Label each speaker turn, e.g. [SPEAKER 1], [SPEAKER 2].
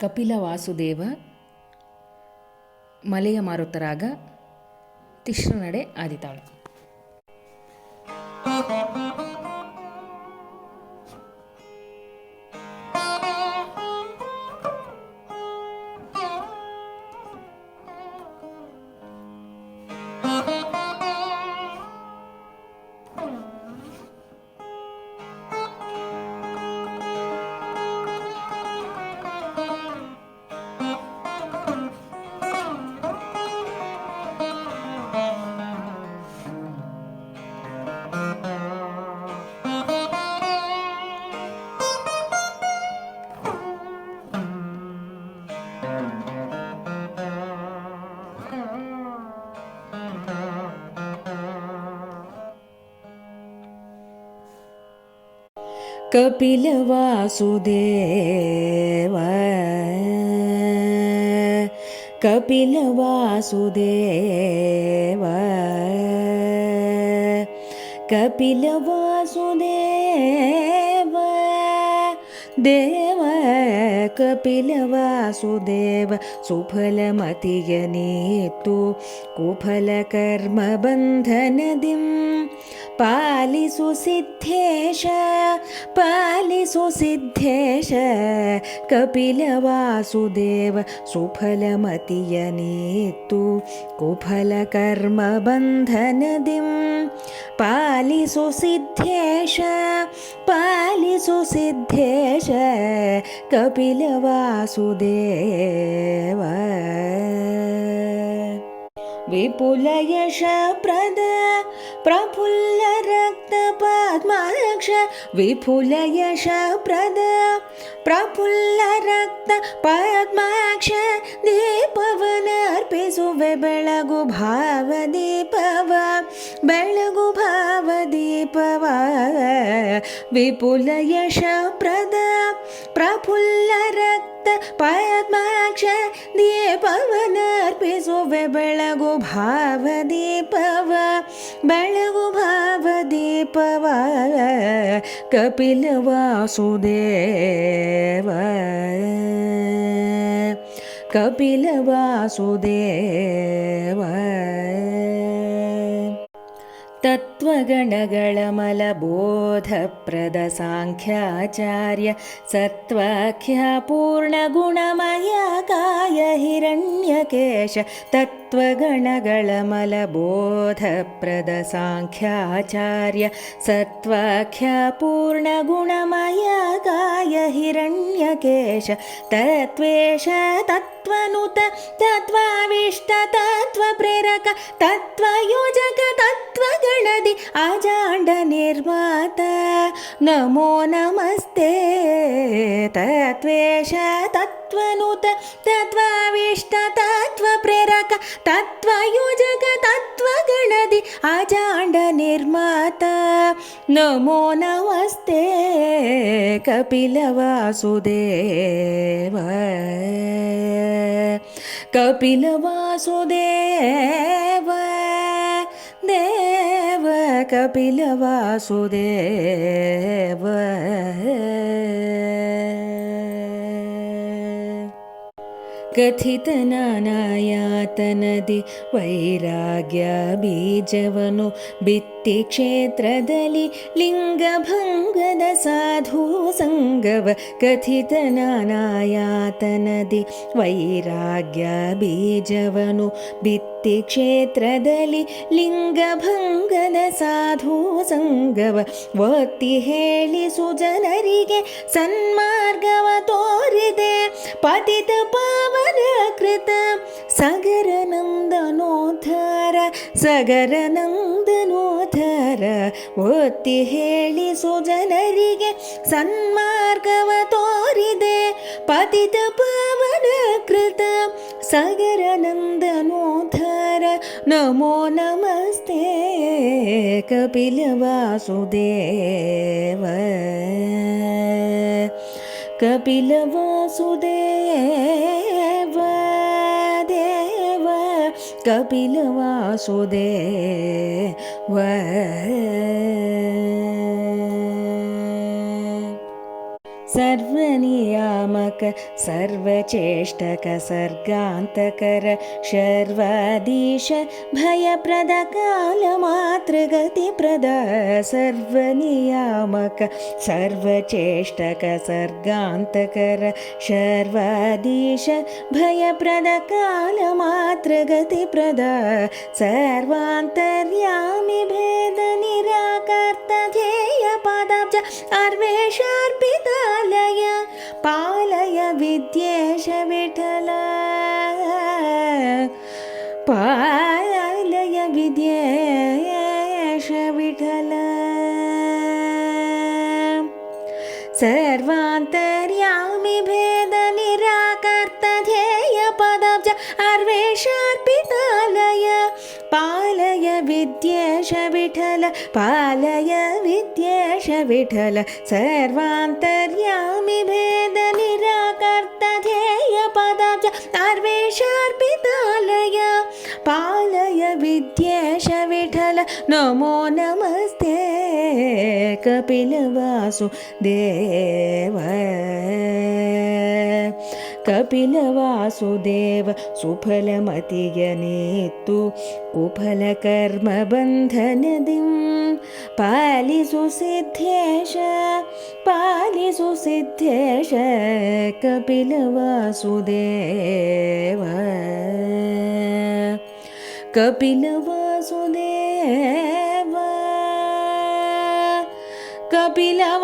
[SPEAKER 1] ಕಪಿಲವಾಸುದೇವ ಮಲೆಯ ಮಾರುತರಾಗ ತಿಶ್ರನಡೆ ಆದಿತಾಳು. कपिलवासुदेव। कपिलवासुदेव। कपिलवासुदेव देव कपिलवासुदेव। सुफलमतियनीतु कुफलकर्मबन्धनदिं पालिसु सिद्धेश पालिसु सिद्धेश कपिलवासुदेव सुफलमतियनीतु कुफलकर्मबन्धनदिं पालिसु सिद्धेश पालिसु सिद्धेश कपिलवासुदेव। विपुलयशप्रद प्रफुल्लरक्तपद्माक्ष विपुलयशप्रद प्रफुल्लरक्त पद्माक्ष ದೀಪವನರ್ಪಿಸುವೆ ಬೆಳಗು ಭಾವದೀಪವ ಬೆಳಗು ಭಾವದೀಪವ ವಿಪುಲ ಯಶಪ್ರದ ಪ್ರಫುಲ್ಲ ರಕ್ತ ಪದ್ಮಾಕ್ಷ ದೀಪವನರ್ಪಿಸುವೆ ಬೆಳಗು ಭಾವದೀಪವ ಬೆಳಗು ಭಾವದೀಪವ ಕಪಿಲ ವಾಸುದೇವ ಕಪಿಲ ವಾಸುದೇವ तत्त्वगणगळमलबोधप्रद साङ्ख्याचार्य सत्त्वाख्या पूर्णगुणमया काय हिरण्यकेश तत्त्वगणगळमलबोधप्रद साङ्ख्याचार्य सत्त्वाख्या पूर्णगुणमया काय हिरण्यकेश तत्त्वेश तत्त्वनुत तत्त्वाविष्ट तत्त्वप्रेरक तत्त्वयोजक तत्त्वगणदि अजाण्ड निर्मात। नमो नमस्ते। तत्त्वेश तत्त्वनुत तत्त्वाविष्ट तत्त्वप्रेरक तत्त्वयोजक तत्त्वगणदि अजाण्ड निर्मात नमो नमस्ते कपिलवासुदेव कपिलवासुदेव देव कपिलवासुदेव कथितनानायातनदि नानायातनदि वैराग्या ಬಿತ್ತಿ ಕ್ಷೇತ್ರದಲ್ಲಿ ಲಿಂಗಭಂಗದ ಸಾಧು ಸಂಗವ ಕಥಿತನಾನಾಯಾತನದಿ ವೈರಾಗ್ಯ ಬೀಜವನು ಬಿತ್ತಿ ಕ್ಷೇತ್ರದಲ್ಲಿ ಲಿಂಗಭಂಗದ ಸಾಧು ಸಂಗವ ಒತ್ತಿ ಹೇಳಿಸು ಜನರಿಗೆ ಸನ್ಮಾರ್ಗವ ತೋರಿದೆ ಪತಿತ ಪಾವನ ಕೃತ ಸಗರ ನಂದನೋದ್ಧಾರ ಸಗರ ನಂದನೋದ್ಧಾರ ಒತ್ತಿ ಹೇಳಿಸು ಜನರಿಗೆ ಸನ್ಮಾರ್ಗವ ತೋರಿದೆ ಪತಿತ ಪಾವನ ಕೃತ ಸಗರ ನಂದನೋದ್ಧಾರ ನಮೋ ನಮಸ್ತೆ ಕಪಿಲ ವಾಸುದೇವ ಕಪಿಲ ವಾಸುದೇವ ದೇವ कपिलवासुदेव सर्वनियामक सर्वचेष्टक सर्गान्तकर शर्वादीश भयप्रदकालमातृगतिप्रद सर्वनियामक सर्वचेष्टक सर्गान्तकर शर्वादीश भयप्रदकालमातृगतिप्रद सर्वान्तर्यामि भेदनिराकर्तध्येयपदाब्ज अर्वेशार्पितालय अर्वेशार्पितालय पालय विद्येश विठल पालय विद्येश विठल सर्वान्तर्यामि भेदनिराकर्तध्येयपदाब्ज अर्वेशार्पितालय पालय विद्येश विठल नमो नमस्ते कपिलवासुदेव कपिलवासुदेव सुफलमतियनेत्तु कुफलकर्मबन्धनदिं पालिसु सिद्धेश पालिसु सिद्धेश कपिलवासुदेव कपिलवासुदेव कपिलवासुदेव